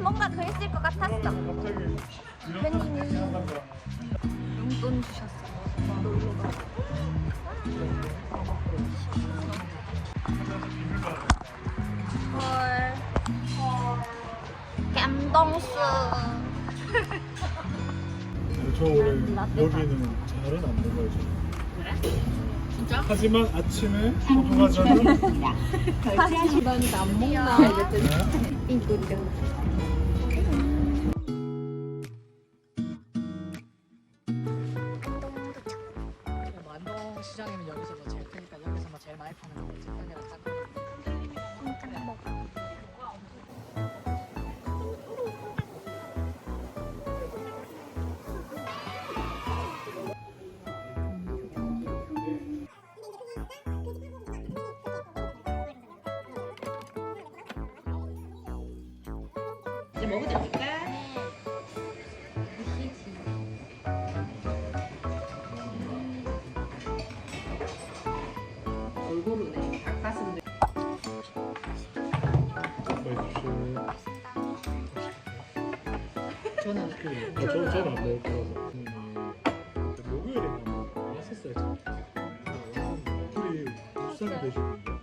뭔가 더 있을 것 같았어. 갑자기 팬님이 용돈 주셨어. 헐. 감동수. 저 원래 여기는 잘은 안 먹어요. 그래? 진짜? 하지만 아침에 소중하자는 하시다니까 안 먹나? 이랬더니. 만동 이제 먹어드릴까? 골고루네. 닭가슴살. 저는 저 저는 안 먹을 거라서. 목요일에 왔었어요. 우리 울산 되시는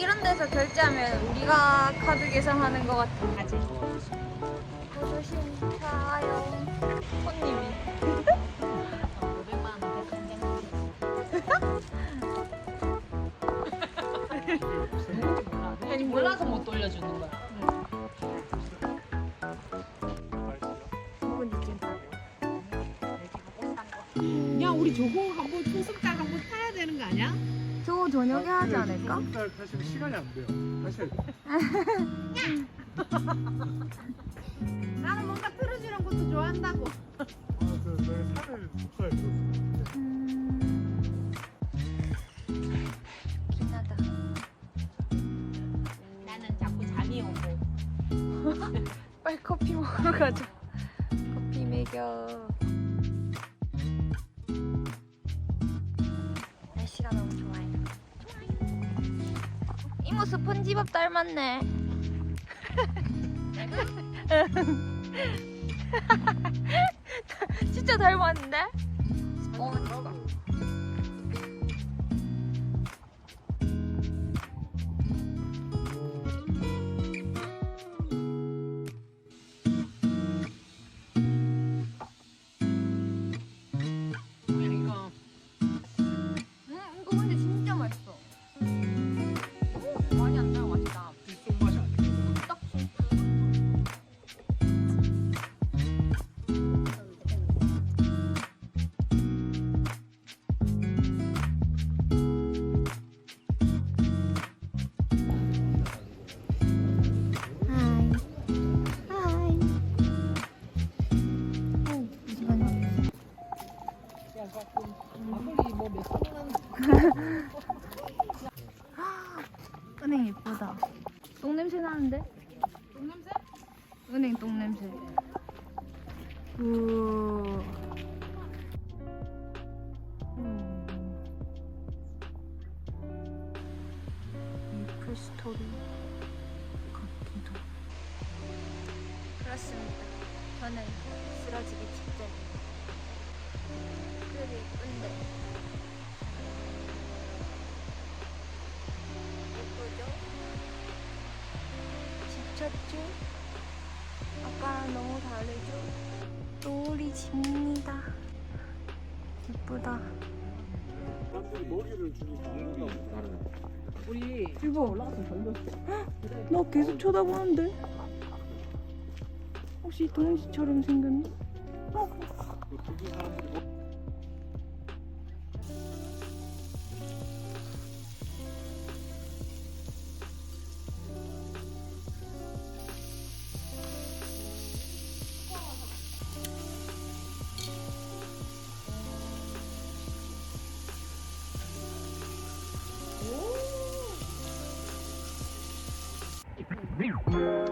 이런 데서 결제하면 우리가 카드 계산하는 것 같아. 아직. 고조심 좋아요. 손님이. 500만 원 아니 몰라서 못 돌려주는 거야. 야 우리 저거 한번 초승달 한번 타야 되는 거 아니야? 저거 저녁에 하지 않을까? 달 타시면 시간이 안 돼요. 사실 나는 뭔가 틀어주는 것도 좋아한다고. 아, 그 저희 산을 숙소에 줬어요. 음... 좋긴 하다. 나는 자꾸 잠이 오고. 빨리 커피 먹으러 가자. 커피 먹여. 날씨가 너무 좋아 요. 이모 스폰지밥 닮았네. 진짜 닮았는데? 스폰지밥. 예쁘다. 똥 냄새 나는데? 똥 냄새? 은행 똥 냄새. 우. 메이플 스토리 같기도. 그렇습니다. 저는 쓰러지기 직전. 그래도 예쁜데. 지쳤죠? 아까랑 너무 다르죠? 노을이 집니다. 예쁘다. 사람들이 머리를 주니 방법이 다르네. 우리 이거 올라가서 걸렸어. 나 계속 쳐다보는데? 혹시 동시처럼 생겼니? 그 Brasil.